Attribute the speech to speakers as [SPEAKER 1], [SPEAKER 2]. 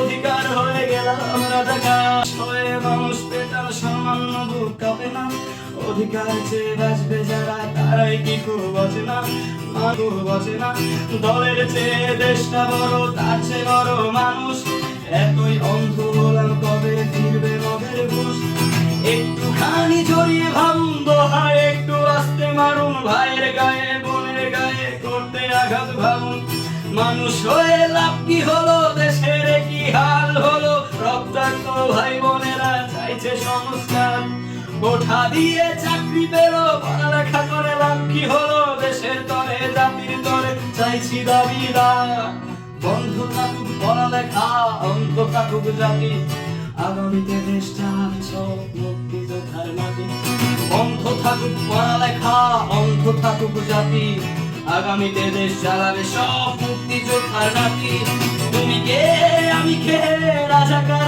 [SPEAKER 1] অধিকার হয়ে গেলাম মানুষ সামান্য না অধিকার চেয়ে বাঁচবে যারা, তারাই কি খুব বাঁচে না বাঁচে না দলের চেয়ে দেশটা বড়, তার চেয়ে বড় মানুষ। এতই অন্ধ হলাম কবে ফিরবে মগের ঘুষ? একটুখানি জড়িয়ে ভাবুন দোহায়, একটু আসতে মারুন ভাইয়ের গায়ে, বোনের গায়ে করতে আঘাত ভাবুন। মানুষ হয়ে লাভ কি হলো? রক্তাক্ত ভাই বোনেরা চাইছে সংস্কার। কোঠা দিয়ে চাকরি পেল, পড়ালেখা করে লাভ কি হলো? দেশের তরে, জাতির তরে, চাইছি দাবিদার বন্ধ থাকুক পড়ালেখা অন্ত থাকুক জাতি। আগামীতে দেশ চালাবে সব মুক্তিযোদ্ধার মাটি। বন্ধ থাকুক পড়ালেখা, অন্ধ থাকুক জাতি। আগামীতে দেশ চালাবে সব মুক্তিযোদ্ধার নাতি তুমি কে, আমি কে, রাজাকার